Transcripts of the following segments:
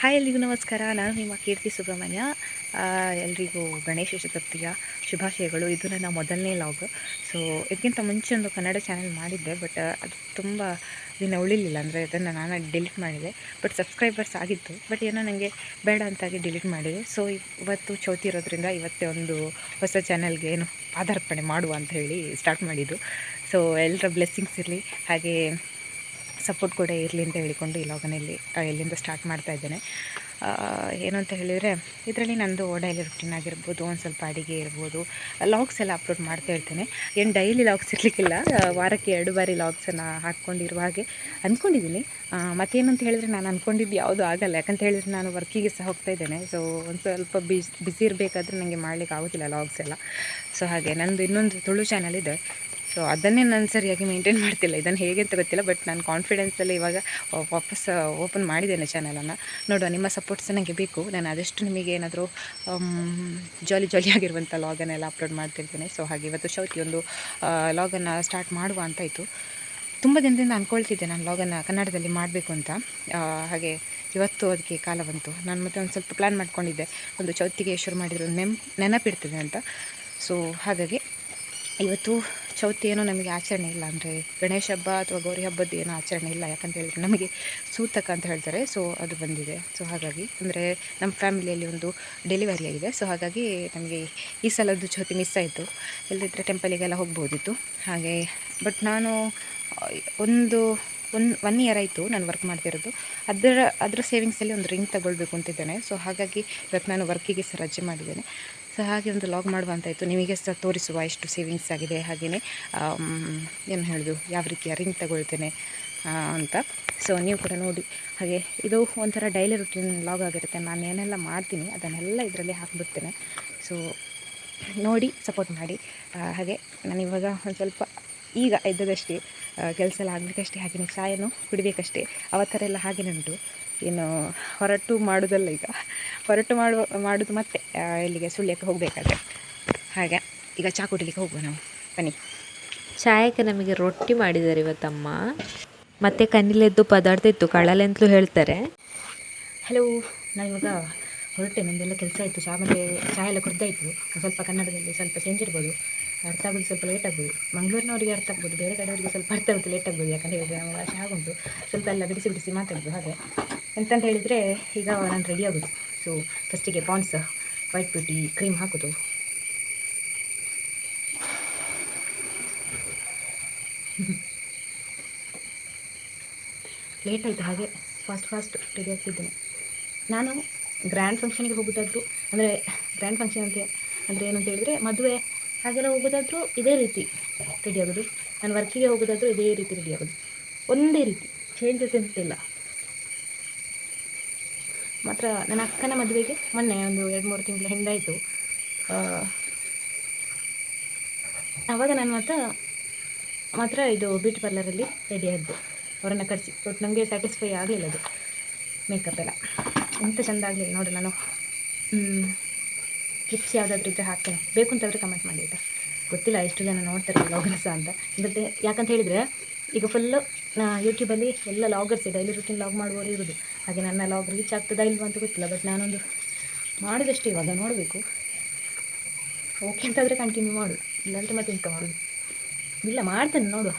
Hi ಎಲ್ರಿಗೂ ನಮಸ್ಕಾರ. ನಾನು ನಿಮ್ಮ ಕೀರ್ತಿ ಸುಬ್ರಹ್ಮಣ್ಯ. ಎಲ್ರಿಗೂ ಗಣೇಶ ಚತುರ್ಥಿಯ ಶುಭಾಶಯಗಳು. ಇದು ನನ್ನ ಮೊದಲನೇ ಲಾಗ್ ಸೊ ಇದಕ್ಕಿಂತ ಮುಂಚೆ ಒಂದು ಕನ್ನಡ ಚಾನೆಲ್ ಮಾಡಿದ್ದೆ ಬಟ್ ಅದು ತುಂಬ ದಿನ ಉಳಿಲಿಲ್ಲ. ಅಂದರೆ ಅದನ್ನು ನಾನು ಡಿಲೀಟ್ ಮಾಡಿದೆ. ಬಟ್ ಸಬ್ಸ್ಕ್ರೈಬರ್ಸ್ ಆಗಿತ್ತು. ಬಟ್ ಏನೋ ನನಗೆ ಬೇಡ ಅಂತಾಗಿ ಡಿಲೀಟ್ ಮಾಡಿದೆ. ಸೊ ಇವತ್ತು ಚೌತಿ ಇರೋದ್ರಿಂದ ಇವತ್ತೇ ಒಂದು ಹೊಸ ಚಾನಲ್ಗೆ ಏನು ಪಾದಾರ್ಪಣೆ ಮಾಡುವ ಅಂತ ಹೇಳಿ ಸ್ಟಾರ್ಟ್ ಮಾಡಿದ್ದು. ಸೊ ಎಲ್ಲರ ಬ್ಲೆಸ್ಸಿಂಗ್ಸ್ ಇರಲಿ. ಹಾಗೆ ಸಪೋರ್ಟ್ ಕೂಡ ಇರಲಿ ಅಂತ ಹೇಳಿಕೊಂಡು ಈ ಲಾಗನಲ್ಲಿ ಎಲ್ಲಿಂದ ಸ್ಟಾರ್ಟ್ ಮಾಡ್ತಾ ಇದ್ದೇನೆ. ಏನು ಅಂತ ಹೇಳಿದರೆ, ಇದರಲ್ಲಿ ನಂದು ಡೈಲಿ ರುಟೀನ್ ಆಗಿರ್ಬೋದು, ಒಂದು ಸ್ವಲ್ಪ ಅಡುಗೆ ಇರ್ಬೋದು ಲಾಗ್ಸ್ ಎಲ್ಲ ಅಪ್ಲೋಡ್ ಮಾಡ್ತಾ ಇರ್ತೇನೆ. ಏನು ಡೈಲಿ ಲಾಗ್ಸ್ ಇರಲಿಕ್ಕಿಲ್ಲ ವಾರಕ್ಕೆ ಎರಡು ಬಾರಿ ಲಾಗ್ಸನ್ನು ಹಾಕ್ಕೊಂಡಿರುವ ಹಾಗೆ ಅಂದ್ಕೊಂಡಿದ್ದೀನಿ ಮತ್ತೇನು ಅಂತ ಹೇಳಿದರೆ ನಾನು ಅಂದ್ಕೊಂಡಿದ್ದು ಯಾವುದೂ ಆಗಲ್ಲ. ಯಾಕಂತ ಹೇಳಿದರೆ ನಾನು ವರ್ಕಿಗೆ ಸಹ ಹೋಗ್ತಾ ಇದ್ದೇನೆ. ಸೊ ಒಂದು ಸ್ವಲ್ಪ ಬಿಸ್ ಬಿಸಿ ಇರಬೇಕಾದ್ರೆ ನನಗೆ ಮಾಡಲಿಕ್ಕೆ ಆಗೋದಿಲ್ಲ ಲಾಗ್ಸ್ ಎಲ್ಲ. ಸೊ ಹಾಗೆ ನಂದು ಇನ್ನೊಂದು ತುಳು ಚಾನಲ್ ಇದೆ. ಸೊ ಅದನ್ನೇ ನಾನು ಸರಿಯಾಗಿ ಮೇಂಟೈನ್ ಮಾಡ್ತಿಲ್ಲ. ಇದನ್ನು ಹೇಗೆ ಅಂತ ಗೊತ್ತಿಲ್ಲ ಬಟ್ ನಾನು ಕಾನ್ಫಿಡೆನ್ಸಲ್ಲಿ ಇವಾಗ ವಾಪಸ್ ಓಪನ್ ಮಾಡಿದ್ದೇನೆ ಚಾನಲನ್ನು ನೋಡುವ, ನಿಮ್ಮ ಸಪೋರ್ಟ್ಸ್ ನನಗೆ ಬೇಕು. ನಾನು ಆದಷ್ಟು ನಿಮಗೆ ಏನಾದರೂ ಜಾಲಿ ಜಾಲಿಯಾಗಿರುವಂಥ ಲಾಗನ್ನೆಲ್ಲ ಅಪ್ಲೋಡ್ ಮಾಡ್ತಿರ್ತೇನೆ. ಸೊ ಹಾಗೆ ಇವತ್ತು ಚೌತಿ ಒಂದು ಲಾಗನ್ನು ಸ್ಟಾರ್ಟ್ ಮಾಡುವ ಅಂತಾಯಿತು ತುಂಬ ದಿನದಿಂದ ಅಂದ್ಕೊಳ್ತಿದ್ದೆ ನಾನು ಲಾಗನ್ನು ಕನ್ನಡದಲ್ಲಿ ಮಾಡಬೇಕು ಅಂತ. ಹಾಗೆ ಇವತ್ತು ಅದಕ್ಕೆ ಕಾಲ ಬಂತು. ನಾನು ಮತ್ತೆ ಒಂದು ಸ್ವಲ್ಪ ಪ್ಲ್ಯಾನ್ ಮಾಡ್ಕೊಂಡಿದ್ದೆ. ಒಂದು ಚೌತಿಗೆ ಶುರು ಮಾಡಿದ್ರು ನೆಮ್ ನೆನಪಿಡ್ತದೆ ಅಂತ. ಸೊ ಹಾಗಾಗಿ ಇವತ್ತು ಚೌತಿ ಏನೋ ನಮಗೆ ಆಚರಣೆ ಇಲ್ಲ ಅಂದರೆ ಗಣೇಶ ಹಬ್ಬ ಅಥವಾ ಗೌರಿ ಹಬ್ಬದ್ದು ಏನೋ ಆಚರಣೆ ಇಲ್ಲ ಯಾಕಂತ ಹೇಳಿದ್ರೆ ನಮಗೆ ಸೂತಕ ಅಂತ ಹೇಳ್ತಾರೆ. ಸೊ ಅದು ಬಂದಿದೆ. ಸೊ ಹಾಗಾಗಿ ಅಂದರೆ ನಮ್ಮ ಫ್ಯಾಮಿಲಿಯಲ್ಲಿ ಒಂದು ಡೆಲಿವರಿ ಆಗಿದೆ. ಸೊ ಹಾಗಾಗಿ ನಮಗೆ ಈ ಸಲದ್ದು ಚೌತಿ ಮಿಸ್ ಆಯಿತು. ಇಲ್ಲದಿದ್ದರೆ ಟೆಂಪಲಿಗೆಲ್ಲ ಹೋಗ್ಬೋದಿತ್ತು. ಹಾಗೆ ಬಟ್ ನಾನು, ಒಂದು ಒನ್ ಒನ್ ಇಯರ್ ಆಯಿತು ನಾನು ವರ್ಕ್ ಮಾಡ್ತಿರೋದು ಅದರ ಅದರ ಸೇವಿಂಗ್ಸಲ್ಲಿ ಒಂದು ರಿಂಗ್ ತಗೊಳ್ಬೇಕು ಅಂತಿದ್ದೇನೆ ಸೊ ಹಾಗಾಗಿ ಇವತ್ತು ನಾನು ವರ್ಕಿಗೆ ಸಹ ರಜೆ ಮಾಡಿದ್ದೇನೆ. ಸೊ ಹಾಗೆ ಒಂದು ಲಾಗ್ ಮಾಡುವಂತಾಯಿತು ನಿಮಗೆ ಸಹ ತೋರಿಸುವ ಎಷ್ಟು ಸೇವಿಂಗ್ಸ್ ಆಗಿದೆ ಹಾಗೆಯೇ ಏನು ಹೇಳೋದು, ಯಾವ ರೀತಿಯ ರಿಂಗ್ ತಗೊಳ್ತೇನೆ ಅಂತ. ಸೊ ನೀವು ಕೂಡ ನೋಡಿ. ಹಾಗೆ, ಇದು ಒಂಥರ ಡೈಲಿ ರುಟೀನ್ ಲಾಗ್ ಆಗಿರುತ್ತೆ. ನಾನು ಏನೆಲ್ಲ ಮಾಡ್ತೀನಿ, ಅದನ್ನೆಲ್ಲ ಇದರಲ್ಲಿ ಹಾಕಿಬಿಡ್ತೇನೆ. ಸೊ ನೋಡಿ ಸಪೋರ್ಟ್ ಮಾಡಿ. ಹಾಗೆ, ನಾನು ಇವಾಗ ಒಂದು ಸ್ವಲ್ಪ ಈಗ ಇದ್ದದಷ್ಟೇ ಕೆಲಸ ಎಲ್ಲ ಆಗಬೇಕಷ್ಟೇ ಹಾಗೆಯೇ ಚಾಯನ್ನು ಕುಡಿಬೇಕಷ್ಟೇ. ಥರ ಎಲ್ಲ ಹಾಗೆಯೇ ಏನು ಹೊರಟು ಮಾಡೋದಲ್ಲ ಈಗ. ಹೊರಟು ಮಾಡುವ ಮಾಡೋದು ಮತ್ತೆ ಇಲ್ಲಿಗೆ ಸುಳ್ಯಕ್ಕೆ ಹೋಗಬೇಕಾದ್ರೆ. ಹಾಗೆ ಈಗ ಚಹಾ ಕುಡಿಲಿಕ್ಕೆ ಹೋಗುವ ನಾವು. ಬನ್ನಿ. ಚಾಯಕ್ಕೆ ನಮಗೆ ರೊಟ್ಟಿ ಮಾಡಿದ್ದಾರೆ ಇವತ್ತಮ್ಮ. ಮತ್ತೆ ಕಣ್ಣಿಲೆದ್ದು ಪದಾರ್ಥ ಇತ್ತು ಕಳಲೆ ಅಂತಲೂ ಹೇಳ್ತಾರೆ. ಹಲೋ ನಾನು ಇವಾಗ ಹೊರಟೆ ನಮ್ಮದೆಲ್ಲ ಕೆಲಸ ಇತ್ತು ಚಹಾ ಮತ್ತೆ ಚಾಯೆಲ್ಲ ಎಲ್ಲ ಕುಡ್ದಾಯಿತು. ಸ್ವಲ್ಪ ಕನ್ನಡದಲ್ಲಿ ಸ್ವಲ್ಪ ಚೇಂಜ್ ಇರ್ಬೋದು. ಅರ್ಥ ಆಗೋದು ಸ್ವಲ್ಪ ಲೇಟ್ ಆಗ್ಬೋದು. ಮಂಗಳೂರಿನವರಿಗೆ ಅರ್ಥ ಆಗ್ಬೋದು, ಬೇರೆ ಕಡೆಯವರಿಗೆ ಸ್ವಲ್ಪ ಅರ್ಥ ಆಗುತ್ತೆ ಲೇಟ್ ಆಗ್ಬೋದು. ಯಾಕಂತ ಹೇಳಿದರೆ ನಮ್ಮ ಭಾಷೆ ಆಗುಂಟು. ಸ್ವಲ್ಪ ಎಲ್ಲ ಬಿಡಿಸಿ ಬಿಡಿಸಿ ಮಾತಾಡೋದು ಹಾಗೆ ಎಂತಂತ ಹೇಳಿದರೆ ಈಗ ನಾನು ರೆಡಿ ಆಗೋದು. ಸೊ ಫಸ್ಟಿಗೆ ಪಾನ್ಸ್ ವೈಟ್ ಬ್ಯೂಟಿ ಕ್ರೀಮ್ ಹಾಕೋದು. ಲೇಟ್ ಆಯಿತು, ಹಾಗೆ ಫಾಸ್ಟ್ ಫಾಸ್ಟ್ ರೆಡಿ ಆಗ್ತಿದ್ದೇನೆ. ನಾನು ಗ್ರ್ಯಾಂಡ್ ಫಂಕ್ಷನ್ಗೆ ಹೋಗೋದಾದ್ರು, ಅಂದರೆ ಗ್ರ್ಯಾಂಡ್ ಫಂಕ್ಷನ್ ಅಂತ, ಅಂದರೆ ಏನಂತ ಹೇಳಿದರೆ ಮದುವೆ ಹಾಗೆಲ್ಲ ಹೋಗೋದಾದರೂ ಇದೇ ರೀತಿ ರೆಡಿ ಆಗೋದು. ನಾನು ವರ್ಕಿಗೆ ಹೋಗೋದಾದರೂ ಇದೇ ರೀತಿ ರೆಡಿ ಆಗೋದು. ಒಂದೇ ರೀತಿ ಚೇಂಜಸ್ ಎಂತಿಲ್ಲ ಮಾತ್ರ ನನ್ನ ಅಕ್ಕನ ಮದುವೆಗೆ ಮೊನ್ನೆ ಒಂದು ಎರಡು ಮೂರು ತಿಂಗಳ ಹಿಂದಾಯಿತು. ಆವಾಗ ನಾನು ಮಾತ್ರ ಮಾತ್ರ ಇದು ಬ್ಯೂಟಿ ಪಾರ್ಲರಲ್ಲಿ ರೆಡಿ ಆದ್ದು. ಅವರನ್ನು ಕರೆಸಿ ಬಟ್ ನನಗೆ ಸ್ಯಾಟಿಸ್ಫೈ ಆಗಲಿಲ್ಲ ಅದು. ಮೇಕಪ್ ಎಲ್ಲ. ಎಂತ ಚೆಂದ ಆಗಲಿಲ್ಲ ನೋಡಿ ನಾನು. ಕ್ಲಿಪ್ಸ್ ಯಾವುದಾದ್ರೂ ಇದ್ದರೆ ಹಾಕ್ತೇನೆ. ಬೇಕು ಅಂತಂದರೆ ಕಮೆಂಟ್ ಮಾಡಿ ಆಯಿತಾ? ಗೊತ್ತಿಲ್ಲ, ಎಷ್ಟು ಜನ ನೋಡ್ತಾರೆ ಲಾಗರ್ಸ್ ಅಂತ. ಮತ್ತೆ ಯಾಕಂತ ಹೇಳಿದರೆ, ಈಗ ಫುಲ್ಲು ಯೂಟ್ಯೂಬಲ್ಲಿ ಎಲ್ಲ ಲಾಗರ್ಸ್ ಡೈಲಿ ರುಟೀನ್ ಲಾಗ್ ಮಾಡುವವರು ಇರೋದು. ಹಾಗೆ ನನ್ನ ಲಾಗ್ ರೀಚ್ ಆಗ್ತದಾ ಇಲ್ವ ಅಂತ ಗೊತ್ತಿಲ್ಲ. ಬಟ್ ನಾನೊಂದು ಮಾಡಿದಷ್ಟು ಇವಾಗ, ನೋಡಬೇಕು. ಓಕೆ ಅಂತಾದರೆ ಕಂಟಿನ್ಯೂ ಮಾಡು. ಇಲ್ಲಾಂದರೆ ಮತ್ತೆ ಎಂತ ಮಾಡೋದು? ಇಲ್ಲ, ಮಾಡ್ತೇನೆ, ನೋಡುವ.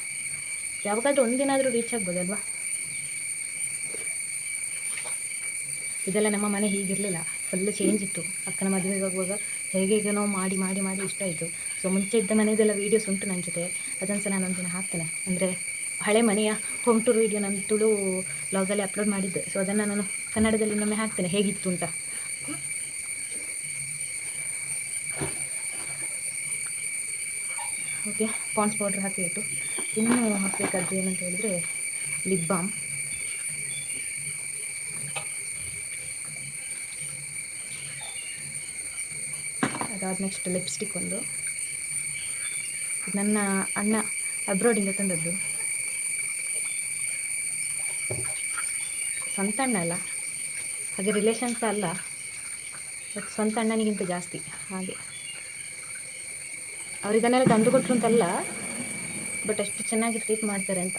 ಯಾವಾಗಾದ್ರೂ ಒಂದಿನಾದರೂ ರೀಚ್ ಆಗ್ಬೋದಲ್ವಾ ಇದೆಲ್ಲ ನಮ್ಮ ಮನೆ ಹೀಗಿರಲಿಲ್ಲ. ಫುಲ್ ಚೇಂಜ್ ಇತ್ತು. ಅಕ್ಕನ ಮದುವೆಗೆ ಹೋಗುವಾಗ ಹೇಗೆ ಹೇಗೇನೋ ಮಾಡಿ ಮಾಡಿ ಮಾಡಿ ಇಷ್ಟ ಆಯಿತು. ಸೊ ಮುಂಚೆ ಇದ್ದ ಮನೆಯದೆಲ್ಲ ವೀಡಿಯೋಸ್ ಉಂಟು ನನ್ನ ಜೊತೆ. ಅದನ್ನು ಸಹ ನಾನು ಒಂದಿನ ಹಾಕ್ತೇನೆ. ಅಂದರೆ ಹಳೆ ಮನೆಯ ಹೋಮ್ ಟೂರ್ ವೀಡಿಯೋ ನಾನು ತುಳು ಲಾಗಲ್ಲಿ ಅಪ್ಲೋಡ್ ಮಾಡಿದ್ದೆ. ಸೊ ಅದನ್ನು ನಾನು ಕನ್ನಡದಲ್ಲಿ ಇನ್ನೊಮ್ಮೆ ಹಾಕ್ತೇನೆ. ಹೇಗಿತ್ತು ಅಂತ. ಓಕೆ ಪಾಂಡ್ಸ್ ಪೌಡ್ರ್ ಹಾಕಿ ಇಟ್ಟು ಇನ್ನೂ ಹಾಕಬೇಕಾದ್ರೆ ಏನಂತ ಹೇಳಿದರೆ ಲಿಪ್ ಬಾಮ್ ಅದಾದ ನೆಕ್ಸ್ಟ್ ಲಿಪ್ಸ್ಟಿಕ್ ಒಂದು. ನನ್ನ ಅಣ್ಣ ಅಬ್ರೋಡಿಂದ ತಂದದ್ದು. ಸ್ವಂತ ಅಣ್ಣ ಅಲ್ಲ. ಹಾಗೆ ರಿಲೇಷನ್ಸ್ ಅಲ್ಲ. ಬಟ್ ಸ್ವಂತ ಅಣ್ಣನಿಗಿಂತ ಜಾಸ್ತಿ. ಹಾಗೆ. ಅವ್ರು ಇದನ್ನೆಲ್ಲ ತಂದು ಕೊಟ್ಟರು ಅಂತಲ್ಲ ಬಟ್ ಅಷ್ಟು ಚೆನ್ನಾಗಿ ಟ್ರೀಟ್ ಮಾಡ್ತಾರೆ ಅಂತ.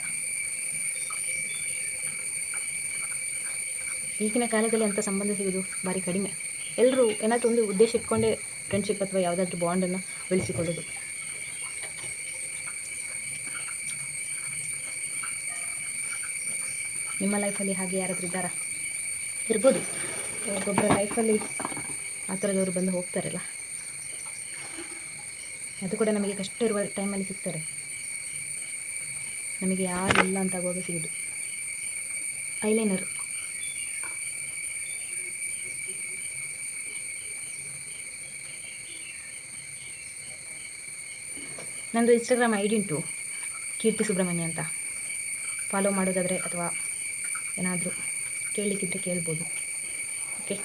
ಈಗಿನ ಕಾಲದಲ್ಲಿ ಅಂಥ ಸಂಬಂಧ ಸಿಗೋದು ಭಾರಿ ಕಡಿಮೆ. ಎಲ್ಲರೂ ಏನಾದರೂ ಒಂದು ಉದ್ದೇಶ ಇಟ್ಕೊಂಡೇ ಫ್ರೆಂಡ್ಶಿಪ್ ಅಥವಾ ಯಾವುದಾದ್ರೂ ಬಾಂಡನ್ನು ಬೆಳೆಸಿಕೊಳ್ಳೋದು ನಿಮ್ಮ ಲೈಫಲ್ಲಿ ಹಾಗೆ ಯಾರಾದರೂ ಇದ್ದಾರಾ? ಇರ್ಬೋದು. ಒಬ್ಬೊಬ್ಬರ ಲೈಫಲ್ಲಿ ಆ ಥರದವರು ಬಂದು ಹೋಗ್ತಾರಲ್ಲ. ಅದು ಕೂಡ ನಮಗೆ ಕಷ್ಟ ಇರುವ ಟೈಮಲ್ಲಿ ಸಿಗ್ತಾರೆ. ನಮಗೆ ಯಾರು ಇಲ್ಲ ಅಂತ ಆಗುವಾಗ ಸಿಗೋದು. ಐಲೈನರ್ ನಂದು ಇನ್ಸ್ಟಾಗ್ರಾಮ್ ಐ ಡಿ ಉಂಟು, ಕೀರ್ತಿ ಸುಬ್ರಹ್ಮಣ್ಯ ಅಂತ. ಫಾಲೋ ಮಾಡೋದಾದರೆ ಅಥವಾ ಏನಾದರೂ ಕೇಳಲಿಕ್ಕಿದ್ರೆ ಕೇಳ್ಬೋದು. ಓಕೆ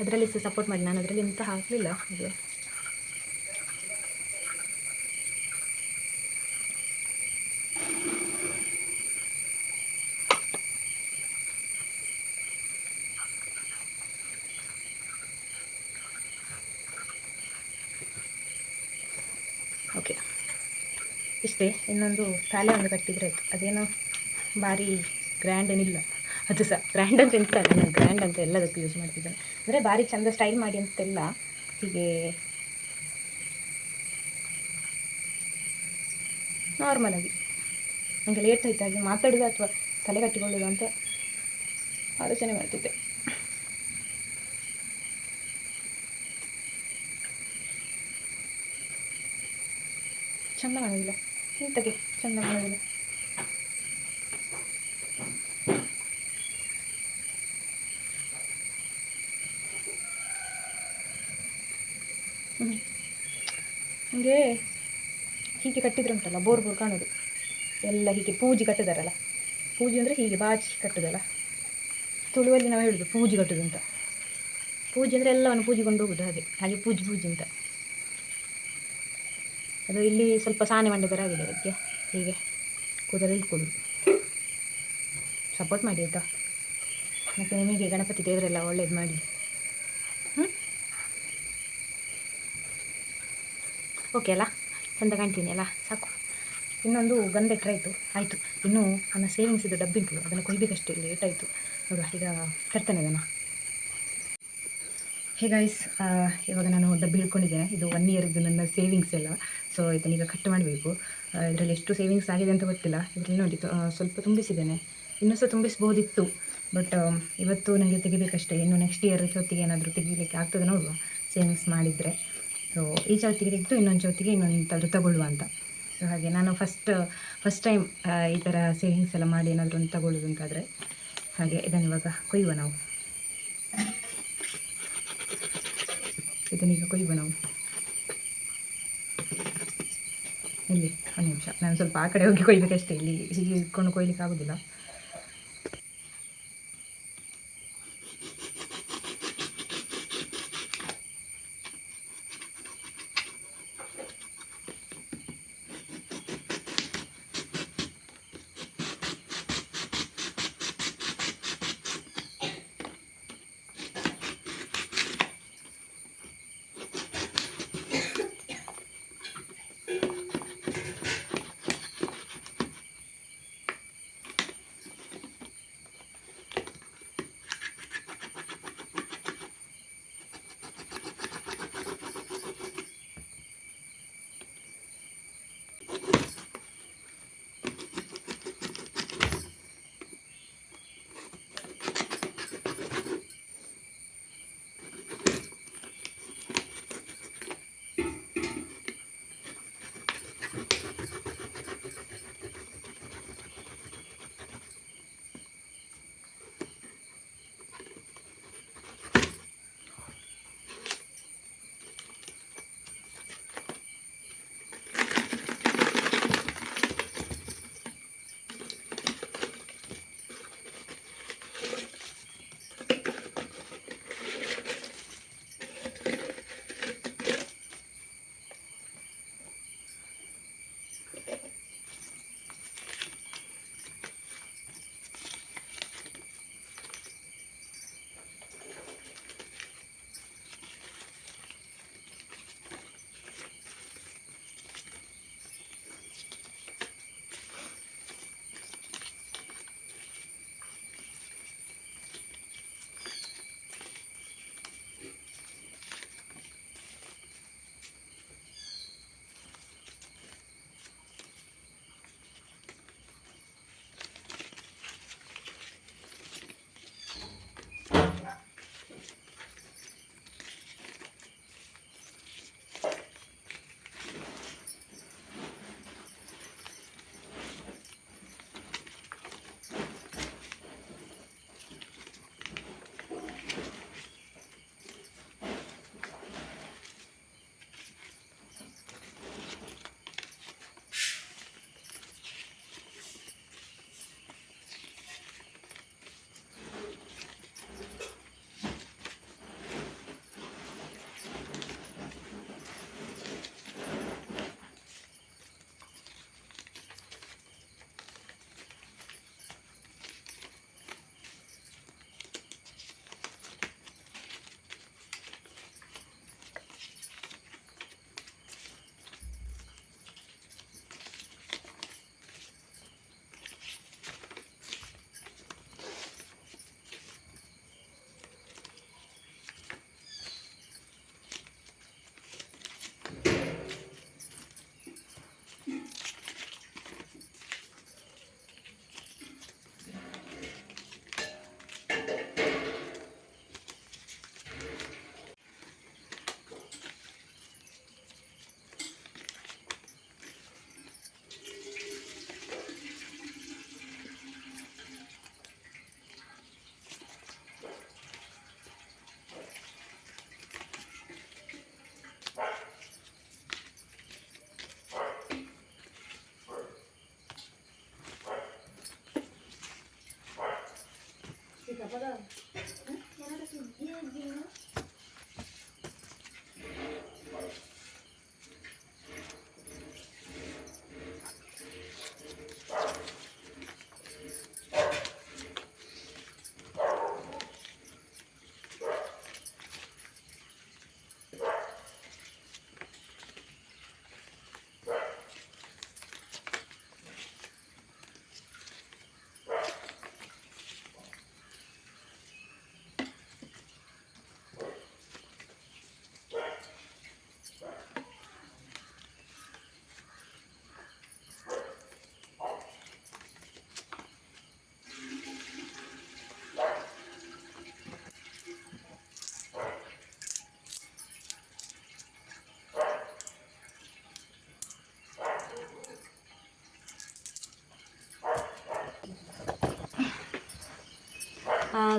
ಅದರಲ್ಲಿ ಸಪೋರ್ಟ್ ಮಾಡಿ. ನಾನು ಅದರಲ್ಲಿ ಎಂತ ಹಾಕಲಿಲ್ಲ, ಹಾಗೆ ಓಕೆ ಇನ್ನೊಂದು ತಾಲೆ ಒಂದು ಕಟ್ಟಿದರೆ ಆಯಿತು. ಅದೇನೋ ಭಾರಿ ಗ್ರ್ಯಾಂಡ್ ಏನಿಲ್ಲ. ಅದು ಸಹ. ಗ್ರ್ಯಾಂಡ್ ಅಂತ ಎಂತ ನಾನು ಗ್ರ್ಯಾಂಡ್ ಅಂತ ಎಲ್ಲದಕ್ಕೂ ಯೂಸ್ ಮಾಡ್ತಿದ್ದೇನೆ. ಅಂದರೆ ಭಾರಿ ಚಂದ ಸ್ಟೈಲ್ ಮಾಡಿ ಅಂತೆಲ್ಲ ಹೀಗೆ ನಾರ್ಮಲಾಗಿ ನನಗೆ ಲೇಟ್ ಆಯ್ತು. ಹಾಗೆ ಮಾತಾಡೋದು ಅಥವಾ ತಲೆ ಕಟ್ಟಿಕೊಳ್ಳೋದು ಅಂತ ಆಲೋಚನೆ ಮಾಡ್ತಿದ್ದೆ. ಚಂದ ಮಾಡೋದಿಲ್ಲ ಇಂತಗೆ ಮಾಡಿದೆ. ಹ್ಞೂ ಹೀಗೆ ಹೀಗೆ ಕಟ್ಟಿದ್ರೆ ಉಂಟಲ್ಲ ಬೋರ್ ಬೋರ್ ಕಾಣೋದು. ಎಲ್ಲ ಹೀಗೆ ಪೂಜೆ ಕಟ್ಟಿದಾರಲ್ಲ. ಪೂಜೆ ಅಂದರೆ ಹೀಗೆ ಬಾಚಿ ಕಟ್ಟುದಲ್ಲ. ತುಳುವಲ್ಲಿ ನಾವು ಹೇಳೋದು ಪೂಜೆ ಕಟ್ಟುದು ಅಂತ ಪೂಜೆ ಅಂದರೆ ಎಲ್ಲವನ್ನು ಪೂಜೆಗೊಂಡು ಹೋಗೋದು ಹಾಗೆ ಹಾಗೆ ಪೂಜೆ ಪೂಜೆ ಅಂತ. ಅದು ಇಲ್ಲಿ ಸ್ವಲ್ಪ ಸಾನೆ ಮಂಡೆ ಥರ ಅದಕ್ಕೆ. ಹೀಗೆ ಕೂದಲು. ಇಟ್ಕೊಳ್ಳಿ ಸಪೋರ್ಟ್ ಮಾಡಿ ಆಯಿತಾ? ಮತ್ತು ನಿಮಗೆ ಗಣಪತಿ ದೇವರೆಲ್ಲ ಒಳ್ಳೇದು ಮಾಡಿ. ಹ್ಞೂ ಓಕೆ ಅಲ್ಲ? ಚಂದ ಕಾಣ್ತೀನಿ ಅಲ್ಲ? ಸಾಕು. ಇನ್ನೊಂದು ಗಂಧ ಇಟ್ಟರಾಯಿತು ಆಯಿತು. ಇನ್ನೂ ನನ್ನ ಸೇವಿಂಗ್ಸ್ ಇದು ಡಬ್ಬಿ ಉಂಟು ಅದನ್ನು ಕೊಯ್ಬೇಕಷ್ಟು. ಲೇಟ್ ಆಯಿತು. ನೋಡುವ. ಈಗ ತರ್ತೇನೆ ಅದನ್ನು. ಹೇ ಇವಾಗ ನಾನು ಡಬ್ಬಿ ಹಿಡ್ಕೊಂಡಿದ್ದೇನೆ. ಇದು ಒನ್ ಇಯರ್ದು ನನ್ನ ಸೇವಿಂಗ್ಸ್ ಎಲ್ಲ. ಸೊ ಇದನ್ನೀಗ ಕಟ್ ಮಾಡಬೇಕು. ಇದರಲ್ಲಿ ಎಷ್ಟು ಸೇವಿಂಗ್ಸ್ ಆಗಿದೆ ಅಂತ ಗೊತ್ತಿಲ್ಲ. ಇದರಲ್ಲಿ ನೋಡಿ ಸ್ವಲ್ಪ ತುಂಬಿಸಿದ್ದೇನೆ. ಇನ್ನೂ ಸಹ ತುಂಬಿಸ್ಬೋದಿತ್ತು. ಬಟ್ ಇವತ್ತು ನನಗೆ ತೆಗಿಬೇಕಷ್ಟೇ. ಇನ್ನು ನೆಕ್ಸ್ಟ್ ಇಯರ್ ಚೌತಿಗೆ ಏನಾದರೂ ತೆಗಿಲಿಕ್ಕೆ ಆಗ್ತದೆ ನೋಡುವ. ಸೇವಿಂಗ್ಸ್ ಮಾಡಿದರೆ. ಸೊ ಈ ಚೌತಿಗೆ ತೆಗೆದು ಇನ್ನೊಂದು ಚೌತಿಗೆ ಇನ್ನೊಂದು ತಗೊಳ್ಳುವ ಅಂತ. ಸೊ ಹಾಗೆ ನಾನು ಫಸ್ಟ್ ಫಸ್ಟ್ ಟೈಮ್ ಈ ಥರ ಸೇವಿಂಗ್ಸ್ ಎಲ್ಲ ಮಾಡಿ ಏನಾದರೂ ಒಂದು ತಗೊಳ್ಳೋದು ಅಂತಾದರೆ. ಹಾಗೆ ಇದನ್ನು ಇವಾಗ ಕೊಯ್ಯುವ ನಾವು. ಇದನ್ನೀಗ ಕೊಯ್ಯುವ ನಾವು. ಇಲ್ಲಿ ಒಂದು ನಿಮಿಷ. ನಾನು ಸ್ವಲ್ಪ ಆ ಕಡೆ ಹೋಗಿ ಕೊಯ್ಬೇಕಷ್ಟೇ. ಇಲ್ಲಿ ಹೀಗೆ ಇಟ್ಕೊಂಡು ಕೊಯ್ಲಿಕ್ಕೆ ಆಗೋದಿಲ್ಲ. Bien, bien.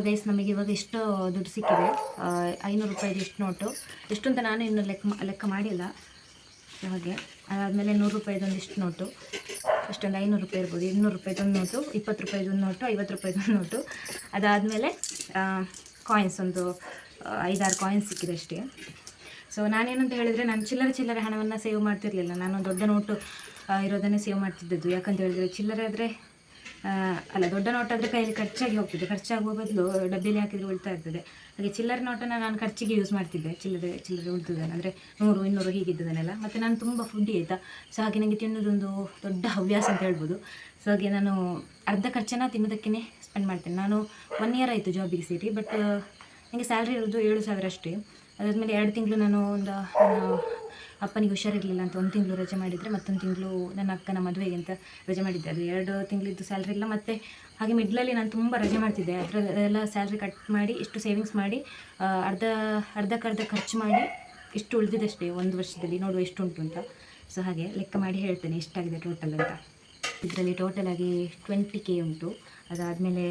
ಗೈಸ್ ನಮಗೆ ಇವಾಗ ಎಷ್ಟು ದುಡ್ಡು ಸಿಕ್ಕಿದೆ. ಐನೂರು ರೂಪಾಯಿದು ಎಷ್ಟು ನೋಟು. ಎಷ್ಟು ಅಂತ ನಾನು ಇನ್ನೂ ಲೆಕ್ಕ ಲೆಕ್ಕ ಮಾಡಿಲ್ಲ. ಹಾಗೆ ಅದಾದಮೇಲೆ ನೂರು ರೂಪಾಯಿದೊಂದು ಇಷ್ಟು ನೋಟು. ಅಷ್ಟೊಂದು ಐನೂರು ರೂಪಾಯಿ ಇರ್ಬೋದು. ಇನ್ನೂರು ರೂಪಾಯಿದೊಂದು ನೋಟು. ಇಪ್ಪತ್ತು ರೂಪಾಯಿದೊಂದು ನೋಟು. ಐವತ್ತು ರೂಪಾಯಿದೊಂದು ನೋಟು. ಅದಾದಮೇಲೆ ಕಾಯಿನ್ಸ್ ಒಂದು ಐದಾರು ಕಾಯಿನ್ಸ್ ಸಿಕ್ಕಿದೆ ಅಷ್ಟೇ. ಸೊ ನಾನೇನಂತ ಹೇಳಿದರೆ, ನಾನು ಚಿಲ್ಲರೆ ಚಿಲ್ಲರೆ ಹಣವನ್ನು ಸೇವ್ ಮಾಡ್ತಿರಲಿಲ್ಲ. ನಾನು ದೊಡ್ಡ ನೋಟು ಇರೋದನ್ನೇ ಸೇವ್ ಮಾಡ್ತಿದ್ದದ್ದು. ಯಾಕಂತ ಹೇಳಿದರೆ, ಚಿಲ್ಲರೆ ಆದರೆ ಅಲ್ಲ, ದೊಡ್ಡ ನೋಟಾದರೆ ಕೈಯಲ್ಲಿ ಖರ್ಚಾಗಿ ಹೋಗ್ತದೆ. ಖರ್ಚಾಗುವ ಬದಲು ಡಬ್ಬಿಯಲ್ಲಿ ಹಾಕಿದರೆ ಉಳಿತಾ ಇರ್ತದೆ. ಹಾಗೆ ಚಿಲ್ಲರೆ ನೋಟನ್ನು ನಾನು ಖರ್ಚಿಗೆ ಯೂಸ್ ಮಾಡ್ತಿದ್ದೆ. ಚಿಲ್ಲರೆ ಚಿಲ್ಲರೆ ಉಳಿತದೇನೆ ಅಂದರೆ ನೂರು, ಇನ್ನೂರು ಹೀಗಿದ್ದದನ್ನೆಲ್ಲ. ಮತ್ತು ನಾನು ತುಂಬ ಫುಡ್ಡಿ ಆಯಿತಾ? ಸೊ ಹಾಗೆ ನನಗೆ ತಿನ್ನೋದೊಂದು ದೊಡ್ಡ ಹವ್ಯಾಸ ಅಂತ ಹೇಳ್ಬೋದು. ಸೊ ಹಾಗೆ ನಾನು ಅರ್ಧ ಖರ್ಚನ್ನು ತಿನ್ನೋದಕ್ಕೇ ಸ್ಪೆಂಡ್ ಮಾಡ್ತೇನೆ. ನಾನು ಒನ್ ಇಯರ್ ಆಯಿತು ಜಾಬಿಗೆ ಸೇರಿ ಬಟ್ ನನಗೆ ಸ್ಯಾಲ್ರಿ ಇರೋದು ಏಳು ಸಾವಿರ ಅಷ್ಟೇ. ಅದಾದಮೇಲೆ ಎರಡು ತಿಂಗಳು ನಾನು ಒಂದು ಅಪ್ಪನಿಗೆ ಹುಷಾರಿರಲಿಲ್ಲ ಅಂತ ಒಂದು ತಿಂಗಳು ರಜೆ ಮಾಡಿದರೆ ಮತ್ತೊಂದು ತಿಂಗಳು ನನ್ನ ಅಕ್ಕನ ಮದುವೆಗೆ ಅಂತ ರಜೆ ಮಾಡಿದ್ದೆ. ಅದು ಎರಡು ತಿಂಗಳಿದ್ದು ಸ್ಯಾಲ್ರಿ ಇಲ್ಲ, ಮತ್ತು ಹಾಗೆ ಮಿಡ್ಲಲ್ಲಿ ನಾನು ತುಂಬ ರಜೆ ಮಾಡ್ತಿದ್ದೆ. ಅದರಲ್ಲೆಲ್ಲ ಸ್ಯಾಲ್ರಿ ಕಟ್ ಮಾಡಿ, ಇಷ್ಟು ಸೇವಿಂಗ್ಸ್ ಮಾಡಿ ಅರ್ಧ, ಅರ್ಧಕ್ಕರ್ಧ ಖರ್ಚು ಮಾಡಿ ಇಷ್ಟು ಉಳಿದಿದ್ದಷ್ಟೇ ಒಂದು ವರ್ಷದಲ್ಲಿ. ನೋಡುವ ಎಷ್ಟು ಉಂಟು ಅಂತ. ಸೊ ಹಾಗೆ ಲೆಕ್ಕ ಮಾಡಿ ಹೇಳ್ತೇನೆ, ಎಷ್ಟಾಗಿದೆ ಟೋಟಲ್ ಅಂತ. ಇದರಲ್ಲಿ ಟೋಟಲ್ ಆಗಿ ಟ್ವೆಂಟಿ ಕೆ ಉಂಟು. ಅದಾದಮೇಲೆ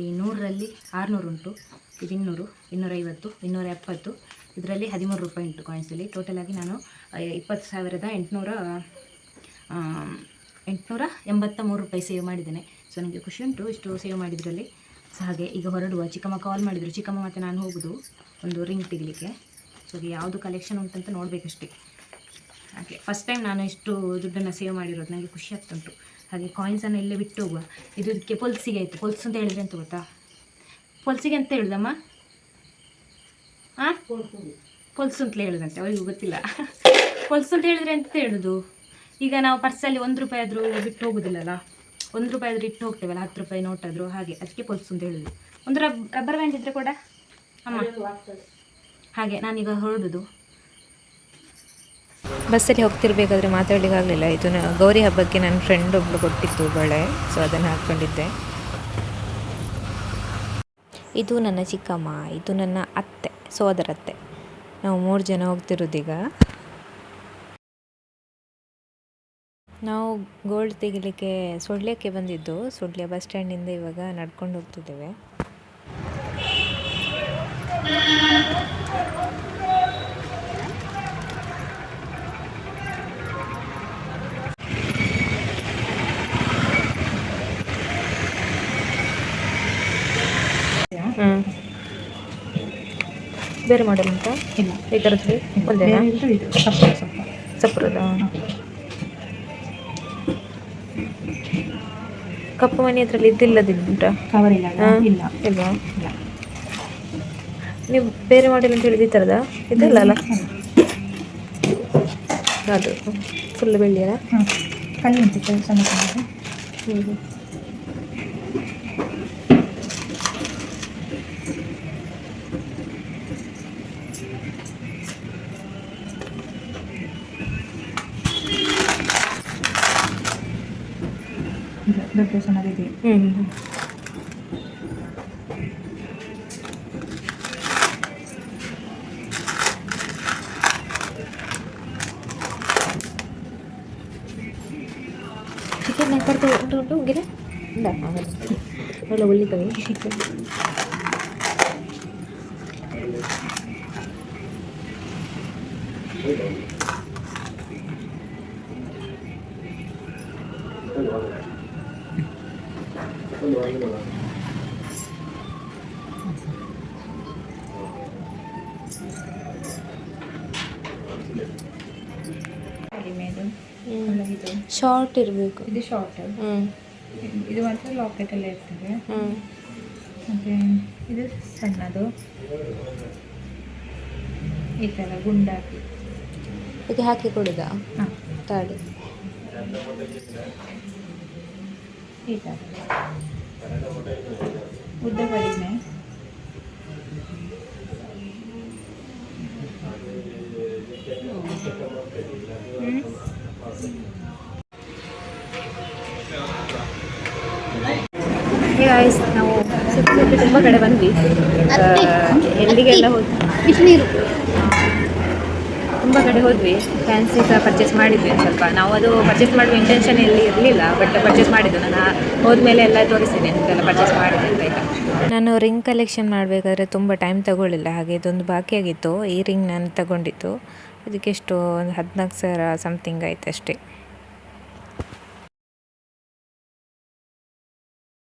ಈ ನೂರರಲ್ಲಿ ಆರುನೂರು ಉಂಟು. ಇದು ಇನ್ನೂರು, ಇನ್ನೂರೈವತ್ತು ಇನ್ನೂರ ಎಪ್ಪತ್ತು ಇದರಲ್ಲಿ ಹದಿಮೂರು ರೂಪಾಯಿ ಉಂಟು ಕಾಯಿನ್ಸಲ್ಲಿ ಟೋಟಲ್ ಆಗಿ ನಾನು ಇಪ್ಪತ್ತು ಸಾವಿರದ ಎಂಟುನೂರ ಎಂಟುನೂರ ಎಂಬತ್ತ ಮೂರು ರೂಪಾಯಿ ಸೇವ್ ಮಾಡಿದ್ದೇನೆ. ಸೊ ನನಗೆ ಖುಷಿ ಉಂಟು ಇಷ್ಟು ಸೇವ್ ಮಾಡಿದ್ರಲ್ಲಿ. ಸೊ ಹಾಗೆ ಈಗ ಹೊರಡುವ ಚಿಕ್ಕಮ್ಮ ಕಾಲ್ ಮಾಡಿದರು. ಚಿಕ್ಕಮ್ಮ ಮತ್ತು ನಾನು ಹೋಗೋದು ಒಂದು ರಿಂಗ್ ತೆಗಿಲಿಕ್ಕೆ. ಸೊ ಯಾವುದು ಕಲೆಕ್ಷನ್ ಉಂಟಂತ ನೋಡಬೇಕಷ್ಟೇ. ಹಾಗೆ ಫಸ್ಟ್ ಟೈಮ್ ನಾನು ಇಷ್ಟು ದುಡ್ಡನ್ನು ಸೇವ್ ಮಾಡಿರೋದು ನನಗೆ ಖುಷಿ ಆಗ್ತುಂಟು. ಹಾಗೆ ಕಾಯಿನ್ಸನ್ನು ಇಲ್ಲೇ ಬಿಟ್ಟು ಹೋಗುವ. ಇದು ಇದಕ್ಕೆ ಪೊಲ್ಸಿಗೆ ಆಯಿತು. ಪೊಲ್ಸ್ ಅಂತ ಹೇಳಿದ್ರೆ ಅಂತ ಗೊತ್ತಾ? ಪೊಲ್ಸಿಗೆ ಅಂತ ಹೇಳುದಮ್ಮ? ಹಾಂ ಪೊಲ್ಸು ಅಂತ ಹೇಳಿದಂತೆ ಅವಳಿಗೂ ಗೊತ್ತಿಲ್ಲ. ಪೊಲ್ಸು ಅಂತ ಹೇಳಿದ್ರೆ ಅಂತ ಹೇಳುದು? ಈಗ ನಾವು ಪರ್ಸಲ್ಲಿ ಒಂದು ರೂಪಾಯಿ ಆದರೂ ಬಿಟ್ಟು ಹೋಗೋದಿಲ್ಲಲ್ಲ? ಒಂದು ರೂಪಾಯಿ ಆದರೂ ಇಟ್ಟು ಹೋಗ್ತೇವಲ್ಲ ಹತ್ತು ರೂಪಾಯಿ ನೋಟ್ ಆದರೂ ಹಾಗೆ ಅದಕ್ಕೆ ಪೊಲ್ಸು ಅಂತ ಹೇಳುದು. ಒಂದು ರಬ್ ರಬ್ಬರ್ ಬ್ಯಾಂಡ್ ಇದ್ದರೆ ಕೂಡ? ಅಮ್ಮ. ಹಾಗೆ ನಾನೀಗ ಹೊರಡುದು. ಬಸ್ಸಲ್ಲಿ ಹೋಗ್ತಿರ್ಬೇಕಾದ್ರೆ ಮಾತಾಡ್ಲಿಕ್ಕಾಗಲಿಲ್ಲ. ಇದು ನ- ಗೌರಿ ಹಬ್ಬಕ್ಕೆ ನನ್ನ ಫ್ರೆಂಡ್ ಒಬ್ಳು ಕೊಟ್ಟಿತ್ತು ಬಳೆ ಸೊ ಅದನ್ನು ಹಾಕ್ಕೊಂಡಿದ್ದೆ. ಇದು ನನ್ನ ಚಿಕ್ಕಮ್ಮ, ಇದು ನನ್ನ ಅತ್ತೆ, ಸೋದರತ್ತೆ. ನಾವು ಮೂರು ಜನ ಹೋಗ್ತಿರೋದೀಗ ನಾವು ಗೋಲ್ಡ್ ತೆಗಿಲಿಕ್ಕೆ ಸುಳ್ಯಕ್ಕೆ ಬಂದಿದ್ದು. ಸುಳ್ಯ ಬಸ್ ಸ್ಟ್ಯಾಂಡಿಂದ ಇವಾಗ ನಡ್ಕೊಂಡು ಹೋಗ್ತಿದ್ದೇವೆ. ಬೇರೆ ಮಾಡಲ್ ಅಂತ ಇಲ್ಲ. ಈ ಥರದ್ದು ಒಂದೇ ಇದು ಸಪ್ರದ ಕಪ್ಪು ಮನೆ ಹತ್ರಲ್ಲಿ ಇದ್ದಿಲ್ಲದಿದ್ದುಂಟಾ ಕವರ್ ಇಲ್ಲ? ಇಲ್ಲ. ನೀವು ಬೇರೆ ಮಾಡೆಲ್ ಅಂತ ಹೇಳಿದ ಈ ಥರದ ಇದಲ್ಲ ಅಲ್ಲ? ಅದು ಫುಲ್ ಬೆಳ್ಳಿಯಲ್ಲ ಹಾಂ ಕಣ್ಣು ಉಂಟು ಸಣ್ಣ ಹ್ಞೂ ¿Qué me corto un rato? ¿Qué No. No lo vuelvo a ver. ¿eh? ಒಳ್ಳಿತವೆ ಶಾರ್ಟ್ ಇರಬೇಕು. ಇದು ಶಾರ್ಟ್ ಹ್ಞೂ ಇದು ಮಾತ್ರ ಲಾಕೆಟ್ ಅಲ್ಲಿ ಇರ್ತದೆ. ಹ್ಞೂ ಮತ್ತು ಇದು ಸಣ್ಣದು. ಈ ಥರ ಗುಂಡಾಗಿ. ಇದು ಹಾಕಿ ಕೊಡುದಾ? ಹಾಂ. ತಾಡಿ ಈ ಥರ ಉದ್ದ ಕಡಿಮೆ ಗಾಯ್ಸ್ ನಾವು ಸುತ್ತ ಸುತ್ತ ತುಂಬ ಕಡೆ ಬಂದ್ವಿ. ಎಲ್ಲಿಗೆಲ್ಲ ಹೋದ್ವಿ ಬಿಸಿನೀರು ತುಂಬ ಕಡೆ ಹೋದ್ವಿ. ಫ್ಯಾನ್ಸಿ ಸಹ ಪರ್ಚೇಸ್ ಮಾಡಿದ್ವಿ ಸ್ವಲ್ಪ. ನಾವು ಅದು ಪರ್ಚೇಸ್ ಮಾಡುವ ಇಂಟೆನ್ಷನ್ ಎಲ್ಲಿ ಇರಲಿಲ್ಲ ಬಟ್ ಪರ್ಚೇಸ್ ಮಾಡಿದ್ದು. ನಾನು ಹೋದ್ಮೇಲೆ ಎಲ್ಲ ತೋರಿಸ್ತೀನಿ ಎಂತೆಲ್ಲ ಪರ್ಚೇಸ್ ಮಾಡಿದೆ ಅಂತ ಆಯ್ತಾ. ನಾನು ರಿಂಗ್ ಕಲೆಕ್ಷನ್ ಮಾಡಬೇಕಾದ್ರೆ ತುಂಬ ಟೈಮ್ ತಗೊಳ್ಳಿಲ್ಲ. ಹಾಗೆ ಇದೊಂದು ಬಾಕಿಯಾಗಿತ್ತು ಈ ರಿಂಗ್ ನಾನು ತಗೊಂಡಿತ್ತು ಅದಕ್ಕೆಷ್ಟು ಒಂದು ಹದಿನಾಲ್ಕು ಸಾವಿರ ಸಮಥಿಂಗ್ ಆಯ್ತು ಅಷ್ಟೇ